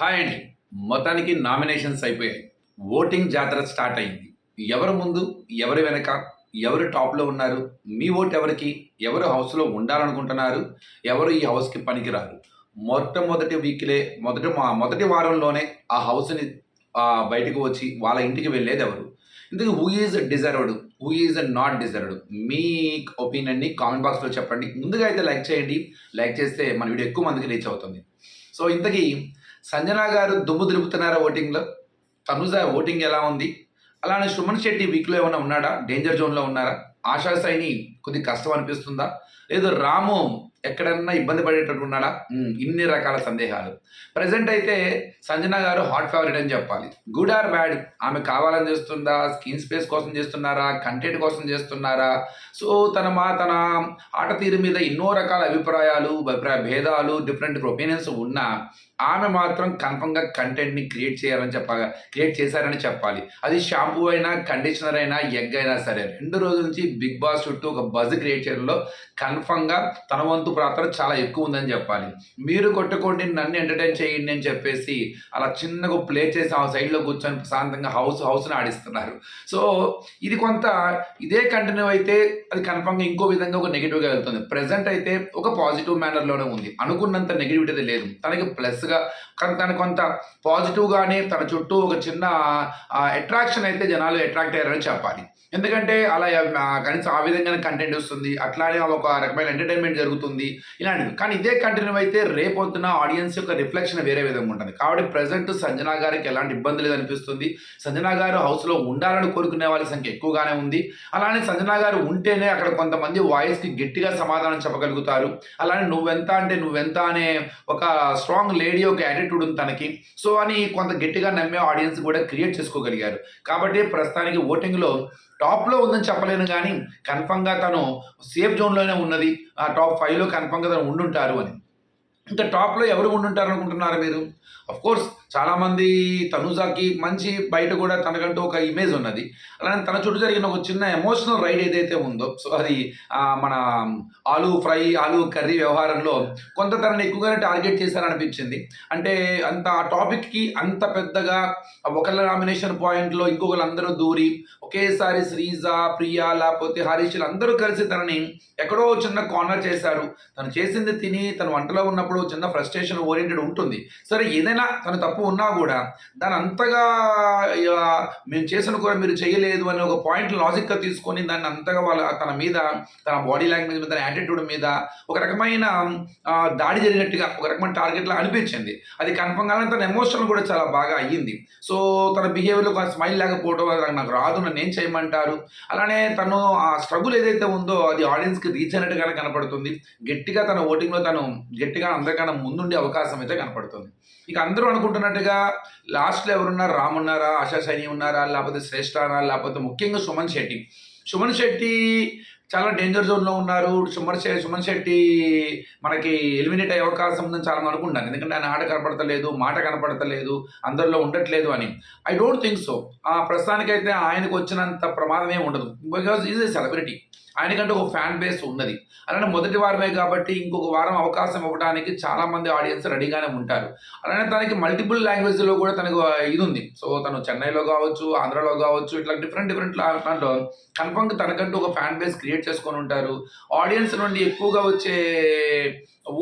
Hi అండి. మొత్తానికి nominations అయిపోయాయి. ఓటింగ్ జాతర స్టార్ట్ అయింది. ఎవరు ముందు ఎవరు వెనక ఎవరు టాప్లో ఉన్నారు మీ ఓట్ ఎవరికి ఎవరు హౌస్లో ఉండాలనుకుంటున్నారు ఎవరు ఈ హౌస్కి పనికిరారు? మొట్టమొదటి వీక్లే మొదటి మా మొదటి వారంలోనే ఆ హౌస్ని బయటకు వచ్చి వాళ్ళ ఇంటికి వెళ్ళేది ఎవరు? ఇందుకు who is deserved who is not deserved మీ ఒపీనియన్ని కామెంట్ బాక్స్లో చెప్పండి. ముందుగా అయితే లైక్ చేయండి. లైక్ చేస్తే మన వీడియో ఎక్కువ మందికి రీచ్ అవుతుంది. సో ఇంతకీ సంజన గారు దుమ్ము దులుపుతున్నారా ఓటింగ్లో? తనుజ ఓటింగ్ ఎలా ఉంది? అలానే సుమన్ శెట్టి వీక్లో ఏమైనా ఉన్నాడా? డేంజర్ జోన్లో ఉన్నారా? ఆశా సైని కొద్ది కష్టం అనిపిస్తుందా? లేదు రాము ఎక్కడన్నా ఇబ్బంది పడేటట్టు ఉన్నాడా? ఇన్ని రకాల సందేహాలు. ప్రజెంట్ అయితే సంజన గారు హాట్ ఫేవరెట్ అని చెప్పాలి. గుడ్ ఆర్ బ్యాడ్ ఆమె కావాలని చేస్తుందా? స్క్రీన్ స్పేస్ కోసం చేస్తున్నారా? కంటెంట్ కోసం చేస్తున్నారా? సో తన మా తన ఆట తీరు మీద ఎన్నో రకాల అభిప్రాయాలు అభిప్రాయ భేదాలు డిఫరెంట్ ఒపీనియన్స్ ఉన్నా ఆమె మాత్రం కన్ఫర్మ్గా కంటెంట్ని క్రియేట్ చేయాలని చెప్పాలి క్రియేట్ చేశారని చెప్పాలి. అది షాంపూ అయినా కండిషనర్ అయినా ఎగ్ అయినా సరే. రెండు రోజుల నుంచి బిగ్ బాస్ చుట్టూ ఒక బజ్ క్రియేట్ చేయడంలో కన్ఫర్మ్గా తన వంతు ప్రార్థన చాలా ఎక్కువ ఉందని చెప్పాలి. మీరు కొట్టుకోండి నన్ను ఎంటర్టైన్ చేయండి అని చెప్పేసి అలా చిన్నగా ప్లే చేసి ఆ సైడ్లో కూర్చొని ప్రశాంతంగా హౌస్ హౌస్ని ఆడిస్తున్నారు. సో ఇది కొంత ఇదే కంటిన్యూ అయితే అది కన్ఫర్మ్గా ఇంకో విధంగా ఒక నెగిటివ్గా వెళ్తుంది. ప్రజెంట్ అయితే ఒక పాజిటివ్ మేనర్లోనే ఉంది. అనుకున్నంత నెగిటివిటీ లేదు. తనకి ప్లస్గా కానీ తన కొంత పాజిటివ్గానే తన చుట్టూ ఒక చిన్న అట్రాక్షన్ అయితే జనాలు అట్రాక్ట్ అయ్యారని చెప్పాలి. ఎందుకంటే అలా కనీసం ఆ విధంగానే కంటెంట్ వస్తుంది అట్లానే ఒక రకమైన ఎంటర్టైన్మెంట్ జరుగుతుంది ఇలాంటివి. కానీ ఇదే కంటిన్యూ అయితే రేపొద్దున ఆడియన్స్ యొక్క రిఫ్లెక్షన్ వేరే విధంగా ఉంటుంది. కాబట్టి ప్రజెంట్ సంజనా గారికి ఎలాంటి ఇబ్బంది లేదు అనిపిస్తుంది సంజనా గారు హౌస్లో ఉండాలని కోరుకునే వాళ్ళ సంఖ్య ఎక్కువగానే ఉంది. అలానే సంజనా గారు ఉంటేనే అక్కడ కొంతమంది వాయిస్కి గట్టిగా సమాధానం చెప్పగలుగుతారు. అలానే నువ్వెంత అంటే నువ్వెంత అనే ఒక స్ట్రాంగ్ లేడీ ఒక యాటిట్యూడ్ ఉంది తనకి. సో అని కొంత గట్టిగా నమ్మే ఆడియన్స్ కూడా క్రియేట్ చేసుకోగలిగారు. కాబట్టి ప్రస్తుతానికి ఓటింగ్లో టాప్లో ఉందని చెప్పలేను కానీ కన్ఫర్మ్గా తను సేఫ్ జోన్లోనే ఉన్నది. ఆ టాప్ ఫైవ్లో కన్ఫర్మ్గా తను ఉండుంటారు అని. ఇంకా టాప్లో ఎవరు ఉండుంటారు అనుకుంటున్నారు మీరు? కోర్స్ చాలామంది తనుజాకి మంచి బయట కూడా తనకంటూ ఒక ఇమేజ్ ఉన్నది. అలానే తన చుట్టూ జరిగిన ఒక చిన్న ఎమోషనల్ రైడ్ ఏదైతే ఉందో సో అది మన ఆలు ఫ్రై ఆలు కర్రీ వ్యవహారంలో కొంత తనని ఎక్కువగానే టార్గెట్ చేశారనిపించింది. అంటే అంత ఆ టాపిక్కి అంత పెద్దగా ఒకళ్ళ నామినేషన్ పాయింట్లో ఇంకొకరు అందరూ దూరి ఒకేసారి శ్రీజ ప్రియా లేకపోతే హరీష్ అందరూ కలిసి తనని ఎక్కడో చిన్న కార్నర్ చేశారు. తను చేసింది తిని తను వంటలో ఉన్నప్పుడు చిన్న ఫ్రస్ట్రేషన్ ఓరియంటెడ్ ఉంటుంది. సరే ఏదైనా తను తప్పు ఉన్నా కూడా దాని అంతగా మేము చేసిన కూడా మీరు చేయలేదు అనే ఒక పాయింట్ లాజిక్గా తీసుకొని దాన్ని అంతగా వాళ్ళ తన మీద తన బాడీ లాంగ్వేజ్ మీద తన యాటిట్యూడ్ మీద ఒక రకమైన దాడి జరిగినట్టుగా ఒక రకమైన టార్గెట్లా అనిపించింది. అది కన్ఫర్మ్గానే తన ఎమోషన్ కూడా చాలా బాగా అయ్యింది. సో తన బిహేవియర్లో ఒక స్మైల్ లేకపోవడం నాకు రాదు నన్ను ఏం చేయమంటారు? అలానే తను ఆ స్ట్రగుల్ ఏదైతే ఉందో అది ఆడియన్స్కి రీచ్ అయినట్టుగానే కనపడుతుంది. గట్టిగా తన ఓటింగ్లో తను గట్టిగా అందరికన్నా ముందుండే అవకాశం అయితే కనపడుతుంది. ఇక అందరూ అనుకుంటున్నట్టుగా లాస్ట్లో ఎవరున్నారు? రామున్నారా ఆశా సైని ఉన్నారా? లేకపోతే శ్రేష్ఠానా? లేకపోతే ముఖ్యంగా సుమన్ శెట్టి. సుమన్ శెట్టి చాలా డేంజర్ జోన్లో ఉన్నారు. సుమన్ శె సుమన్ శెట్టి మనకి ఎలిమినేట్ అయ్యే అవకాశం ఉందని చాలా అనుకుంటాను ఎందుకంటే ఆయన ఆట కనపడతలేదు మాట కనపడతలేదు అందరిలో ఉండట్లేదు అని. ఐ డోంట్ థింక్ సో ఆ ప్రస్తుతానికైతే ఆయనకు వచ్చినంత ప్రమాదమే ఉండదు. బికాజ్ ఈజ్ ఏ సెలబ్రిటీ ఆయనకంటే ఒక ఫ్యాన్ బేస్ ఉన్నది. అలానే మొదటి వారమే కాబట్టి ఇంకొక వారం అవకాశం ఇవ్వడానికి చాలా మంది ఆడియన్స్ రెడీగానే ఉంటారు. అలానే తనకి మల్టిపుల్ లాంగ్వేజ్లో కూడా తనకు ఇది ఉంది. సో తను చెన్నైలో కావచ్చు ఆంధ్రలో కావచ్చు ఇట్లా డిఫరెంట్ డిఫరెంట్ దాంట్లో కన్ఫర్మ్గా తనకంటూ ఒక ఫ్యాన్ బేస్ క్రియేట్ చేసుకొని ఉంటారు. ఆడియన్స్ నుండి ఎక్కువగా వచ్చే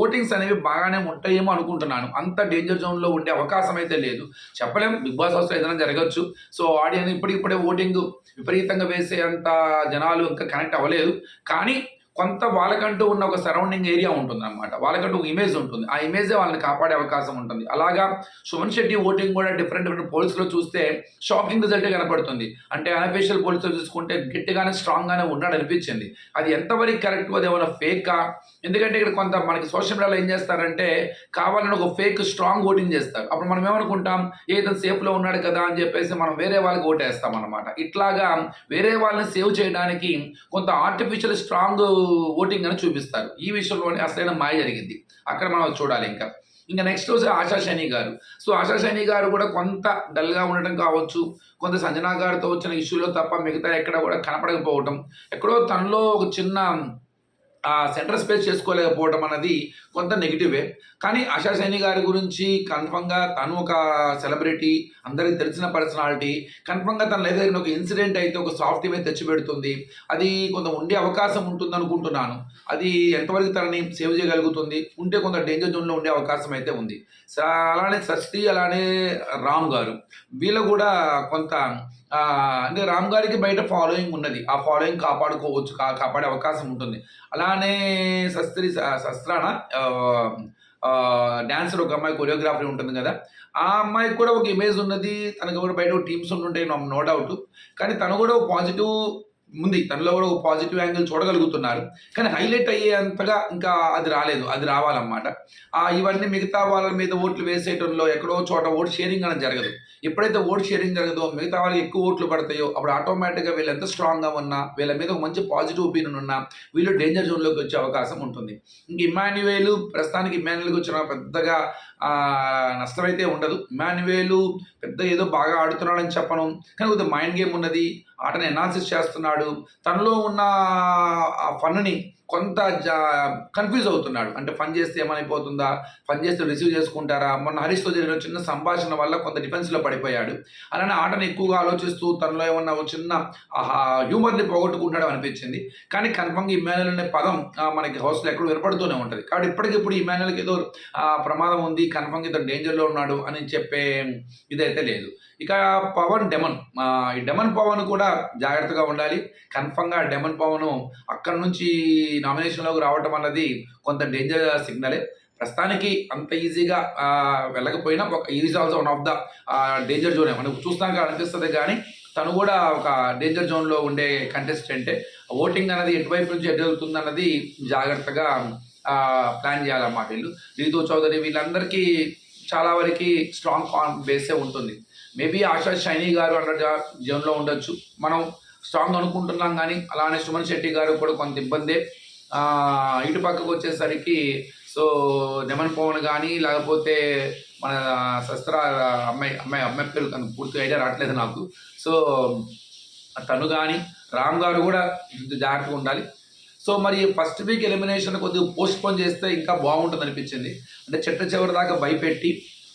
ఓటింగ్స్ అనేవి బాగానే ఉంటాయేమో అనుకుంటున్నాను. అంత డేంజర్ జోన్లో ఉండే అవకాశం అయితే లేదు. చెప్పలేము బిగ్ బాస్ హౌస్లో ఏదైనా జరగచ్చు. సో ఆడియన్స్ ఇప్పటికిప్పుడే ఓటింగ్ విపరీతంగా వేసే అంత జనాలు ఇంకా కనెక్ట్ అవ్వలేదు. కానీ కొంత వాళ్ళకంటూ ఉన్న ఒక సరౌండింగ్ ఏరియా ఉంటుంది అనమాట వాళ్ళకంటూ ఒక ఇమేజ్ ఉంటుంది. ఆ ఇమేజే వాళ్ళని కాపాడే అవకాశం ఉంటుంది. అలాగా సుమన్ శెట్టి ఓటింగ్ కూడా డిఫరెంట్ డిఫరెంట్ పోల్స్లో చూస్తే షాకింగ్ రిజల్ట్ కనపడుతుంది. అంటే అనఫిషియల్ పోల్స్లో చూసుకుంటే గట్టిగానే స్ట్రాంగ్గానే ఉన్నాడు అనిపించింది. అది ఎంతవరకు కరెక్ట్ అది ఏమైనా ఫేకా ఎందుకంటే ఇక్కడ కొంత మనకి సోషల్ మీడియాలో ఏం చేస్తారంటే కావాలని ఒక ఫేక్ స్ట్రాంగ్ ఓటింగ్ చేస్తారు. అప్పుడు మనం ఏమనుకుంటాం? ఏదో సేఫ్లో ఉన్నాడు కదా అని చెప్పేసి మనం వేరే వాళ్ళకి ఓటేస్తాం అనమాట ఇట్లాగా వేరే వాళ్ళని సేవ్ చేయడానికి కొంత ఆర్టిఫిషియల్ స్ట్రాంగ్ ఓటింగ్ అని చూపిస్తారు. ఈ విషయంలోనే అసలైన మాయ జరిగింది. అక్కడ మనం చూడాలి ఇంకా. ఇంకా నెక్స్ట్ వచ్చి ఆశా శని గారు. సో ఆశా శని గారు కూడా కొంత డల్గా ఉండటం కావచ్చు. కొంత సంజనా గారితో వచ్చిన ఇష్యూలో తప్ప మిగతా ఎక్కడ కూడా కనపడకపోవటం. ఎక్కడో తనలో ఒక చిన్న సెంటర్ స్పేస్ చేసుకోలేకపోవడం అన్నది కొంత నెగిటివే కానీ ఆశా సైని గారి గురించి కన్ఫర్మ్గా తను ఒక సెలబ్రిటీ అందరికి తెలిసిన పర్సనాలిటీ కన్ఫర్మ్గా తన ఏదైనా ఒక ఇన్సిడెంట్ అయితే ఒక సాఫ్ట్ ఇమేజ్ తెచ్చిపెడుతుంది. అది కొంత ఉండే అవకాశం ఉంటుంది అనుకుంటున్నాను అది ఎంతవరకు తనని సేవ్ చేయగలుగుతుంది? ఉంటే కొంత డేంజర్ జోన్లో ఉండే అవకాశం అయితే ఉంది. స- అలానే సస్తి అలానే రామ్ గారు. వీళ్ళు కూడా కొంత అంటే రామ్ గారికి బయట ఫాలోయింగ్ ఉన్నది. ఆ ఫాలోయింగ్ కాపాడుకోవచ్చు కాపాడే అవకాశం ఉంటుంది. అలానే శస్త్రి శస్త్రాన డాన్సర్ ఒక అమ్మాయి కొరియోగ్రాఫర్ ఉంటుంది కదా. ఆ అమ్మాయికి కూడా ఒక ఇమేజ్ ఉన్నది. తనకు కూడా బయట టీమ్స్ ఉంటుంటాయి నో డౌట్ కానీ తను కూడా ఒక పాజిటివ్ ఉంది. తనలో కూడా ఒక పాజిటివ్ యాంగిల్ చూడగలుగుతున్నారు. కానీ హైలైట్ అయ్యేంతగా ఇంకా అది రాలేదు. అది రావాలన్నమాట. ఇవన్నీ మిగతా వాళ్ళ మీద ఓట్లు వేసేయటంలో ఎక్కడో చోట ఓటు షేరింగ్ అనేది జరగదు. ఎప్పుడైతే ఓట్ షేరింగ్ జరగదో మిగతా వాళ్ళకి ఎక్కువ ఓట్లు పడతాయో అప్పుడు ఆటోమేటిక్గా వీళ్ళు ఎంత స్ట్రాంగ్గా ఉన్నా వీళ్ళ మీద ఒక మంచి పాజిటివ్ ఒపీనియన్ ఉన్నా వీళ్ళు డేంజర్ జోన్లోకి వచ్చే అవకాశం ఉంటుంది. ఇంక ఇమాన్యువేలు ప్రస్తుతానికి ఇమాన్యువేల్కి వచ్చిన పెద్దగా నష్టమైతే ఉండదు. ఇమాన్యువేలు పెద్ద ఏదో బాగా ఆడుతున్నాడని చెప్పను. కానీ కొద్దిగా మైండ్ గేమ్ ఉన్నది. ఆటని ఎనాలిసిస్ చేస్తున్నాడు. తనలో ఉన్న ఆ ఫన్ని కొంత కన్ఫ్యూజ్ అవుతున్నాడు. అంటే ఫన్ చేస్తే ఏమైపోతుందా ఫన్ చేస్తే రిసీవ్ చేసుకుంటారా? మొన్న హరీష్తో జరిగిన చిన్న సంభాషణ వల్ల కొంత డిఫెన్స్లో పడిపోయాడు. అలానే ఆటను ఎక్కువగా ఆలోచిస్తూ తనలో ఏమన్నా ఒక చిన్న హ్యూమర్ని పోగొట్టుకుంటాడు అనిపించింది. కానీ కన్ఫర్మ్గా ఇమాన్యుల్ అనే పదం మనకి హౌస్లో ఎక్కడో వినపడుతూనే ఉంటుంది. కాబట్టి ఇప్పటికిప్పుడు ఇమాన్యుల్కి ఏదో ప్రమాదం ఉంది. కన్ఫర్మ్గా ఇతను డేంజర్లో ఉన్నాడు అని చెప్పే ఇదే అయితే లేదు. ఇక పవన్ డెమన్. ఈ డెమన్ పవన్ కూడా జాగ్రత్తగా ఉండాలి. కన్ఫర్మ్గా డెమన్ పవన్ అక్కడి నుంచి నామినేషన్లోకి రావటం అన్నది కొంత డేంజర్ సిగ్నలే ప్రస్తుతానికి అంత ఈజీగా వెళ్ళకపోయినా ఒక is also one of the danger zone మనకు చూస్తానికి అనిపిస్తుంది కానీ తను కూడా ఒక డేంజర్ జోన్లో ఉండే కంటెస్టెంటే ఓటింగ్ అనేది ఎటువైపు నుంచి ఎటు వెళ్తుంది అన్నది జాగ్రత్తగా ప్లాన్ చేయాలన్నమాట వీళ్ళు. రీతు చౌదరి వీళ్ళందరికీ చాలా వరకు స్ట్రాంగ్ కాన్ బేసే ఉంటుంది. మేబీ ఆశా షైనీ గారు అన్నట్టు జోన్లో ఉండొచ్చు. మనం స్ట్రాంగ్ అనుకుంటున్నాం కానీ అలానే సుమన్ శెట్టి గారు కూడా కొంత ఇబ్బందే. ఇటు పక్కకు వచ్చేసరికి సో నెమన్ పవన్ కానీ లేకపోతే మన శస్త్ర అమ్మాయి అమ్మాయి అమ్మాయి పేరు తనకు పూర్తి ఐడియా రావట్లేదు నాకు. సో తను కానీ రామ్ గారు కూడా జాగ్రత్తగా ఉండాలి. సో మరి ఫస్ట్ వీక్ ఎలిమినేషన్ కొద్దిగా పోస్ట్పోన్ చేస్తే ఇంకా బాగుంటుంది అనిపించింది. అంటే చెట్ట చివరి దాకా భయపెట్టి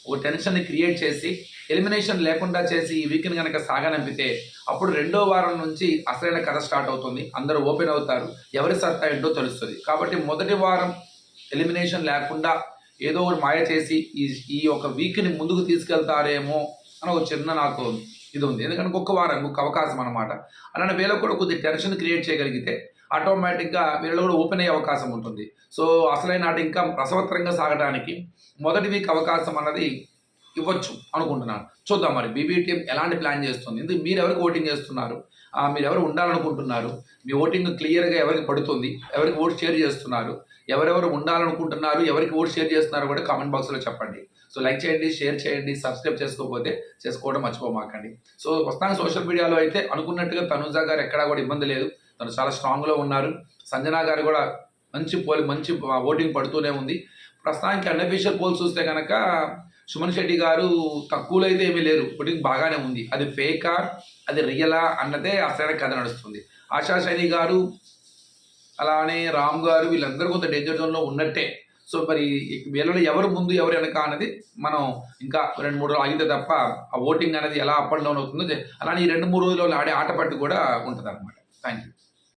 ఒక టెన్షన్ని క్రియేట్ చేసి ఎలిమినేషన్ లేకుండా చేసి ఈ వీక్ని కనుక సాగనంపితే అప్పుడు రెండో వారం నుంచి అసలైన కథ స్టార్ట్ అవుతుంది. అందరూ ఓపెన్ అవుతారు. ఎవరి సత్తా ఏంటో తెలుస్తుంది. కాబట్టి మొదటి వారం ఎలిమినేషన్ లేకుండా ఏదో ఒకటి మాయ చేసి ఈ ఈ ఒక వీక్ని ముందుకు తీసుకెళ్తారేమో అని ఒక చిన్న నాకు ఇది ఉంది. ఎందుకంటే ఒక్క వారం ఒక్క అవకాశం అనమాట అలానే వీళ్ళకు కూడా కొద్ది టెన్షన్ క్రియేట్ చేయగలిగితే ఆటోమేటిక్గా వీళ్ళు కూడా ఓపెన్ అయ్యే అవకాశం ఉంటుంది. సో అసలైన నాటి ఇంకా రసవత్తరంగా సాగడానికి మొదటి వీక్ అవకాశం అన్నది ఇవ్వచ్చు అనుకుంటున్నాను. చూద్దాం మరి. బీబీటీఎం ఎలాంటి ప్లాన్ చేస్తుంది? ఎందుకు మీరు ఎవరికి ఓటింగ్ చేస్తున్నారు? మీరు ఎవరు ఉండాలనుకుంటున్నారు? మీ ఓటింగ్ క్లియర్గా ఎవరికి పడుతుంది? ఎవరికి ఓటు షేర్ చేస్తున్నారు? ఎవరెవరు ఉండాలనుకుంటున్నారు? ఎవరికి ఓట్ షేర్ చేస్తున్నారు కూడా కామెంట్ బాక్స్లో చెప్పండి. సో లైక్ చేయండి షేర్ చేయండి సబ్స్క్రైబ్ చేసుకోకపోతే చేసుకోవడం మర్చిపోమాకండి. సో వస్తాను సోషల్ మీడియాలో అయితే అనుకున్నట్టుగా తనుజా గారు ఎక్కడా కూడా ఇబ్బంది లేదు. తను చాలా స్ట్రాంగ్లో ఉన్నారు. సంజనా గారు కూడా మంచి పోల్ మంచి ఓటింగ్ పడుతూనే ఉంది. ప్రస్తుతానికి అన్అఫీషియల్ పోల్స్ చూస్తే కనుక సుమన్ శెట్టి గారు తక్కువలో అయితే ఏమీ లేరు. ఓటింగ్ బాగానే ఉంది. అది ఫేకా అది రియలా అన్నదే అసలైన కథ నడుస్తుంది. ఆశా శైని గారు అలానే రామ్ గారు వీళ్ళందరూ కొంత డేంజర్ జోన్లో ఉన్నట్టే. సో మరి వీళ్ళలో ఎవరు ముందు ఎవరు వెనక అనేది మనం ఇంకా రెండు మూడు రోజులు ఆగితే తప్ప ఆ ఓటింగ్ అనేది ఎలా అప్ అండ్ డౌన్ అవుతుందో అలానే ఈ రెండు మూడు రోజుల్లో ఆడే ఆట పట్టు కూడా ఉంటుంది అనమాట థ్యాంక్ యూ